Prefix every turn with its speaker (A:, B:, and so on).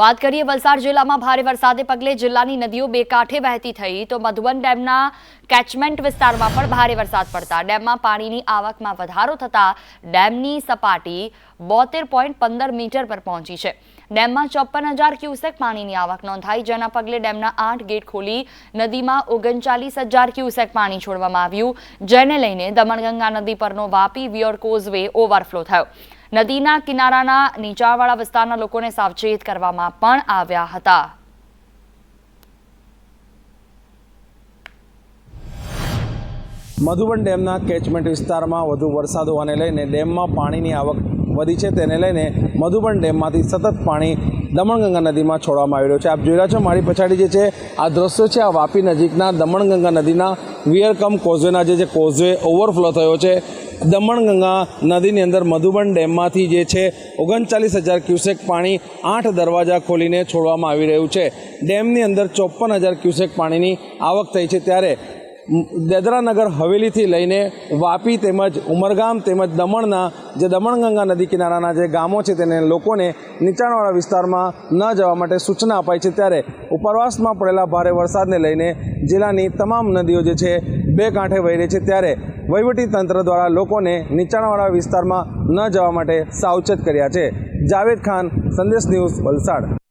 A: વાત કરીએ વલસાડ જિલ્લામાં ભારે વરસાદે પગલે જિલ્લાની નદીઓ બે કાંઠે વહેતી થઈ તો મધુબન ડેમના કેચમેન્ટ વિસ્તારમાં પણ ભારે વરસાદ પડતા. ડેમમાં પાણીની આવકમાં વધારો થતા ડેમની સપાટી બોતેર પોઈન્ટ પંદર મીટર પર પહોંચી છે. ડેમમાં ચોપન હજાર ક્યુસેક પાણીની આવક નોંધાઈ, જેના પગલે ડેમના આઠ ગેટ ખોલી નદીમાં ઓગણચાલીસ હજાર ક્યુસેક પાણી છોડવામાં આવ્યું, જેને લઈને દમણગંગા નદી પરનો વાપી, વિયર કોઝવે ઓવરફ્લો થયો. નદીના કિનારાના નીચાણવાળા વિસ્તારના લોકોને સાવચેત કરવામાં પણ આવ્યા હતા.
B: મધુબન ડેમના કેચમેન્ટ વિસ્તારમાં વધુ વરસાદ હોવાને લઈને ડેમમાં પાણીની આવક વધી છે તેને લઈને મધુબન ડેમમાંથી સતત પાણી દમણગંગા નદીમાં છોડવામાં આવી રહ્યું છે. આપ જોઈ રહ્યા છો, મારી પછાડી જે છે, આ દ્રશ્યો છે, આ વાપી નજીકના દમણગંગા નદીના વિયરકમ કોઝવેના જે કોઝવે ઓવરફ્લો થયો છે. દમણગંગા નદીની અંદર મધુબન ડેમમાંથી જે છે, ઓગણચાલીસ હજાર ક્યુસેક પાણી આઠ દરવાજા ખોલીને છોડવામાં આવી રહ્યું છે. ડેમની અંદર ચોપન હજાર ક્યુસેક પાણીની આવક થઈ છે. ત્યારે દાદરાનગર હવેલીથી લઈને વાપી તેમજ ઉમરગામ તેમજ દમણના, જે દમણગંગા નદી કિનારાના જે ગામો છે તેને લોકોને નીચાણવાળા વિસ્તારમાં ન જવા માટે સૂચના અપાઈ છે. ત્યારે ઉપરવાસમાં પડેલા ભારે વરસાદને લઈને જિલ્લાની તમામ નદીઓ જે છે બે કાંઠે વહી રહી છે. ત્યારે તંત્ર દ્વારા લોકોને નીચાણવાળા વિસ્તારમાં ન જવા માટે સાવચેત કર્યા છે. જાવેદ ખાન, સંદેશ ન્યૂઝ વલસાડ.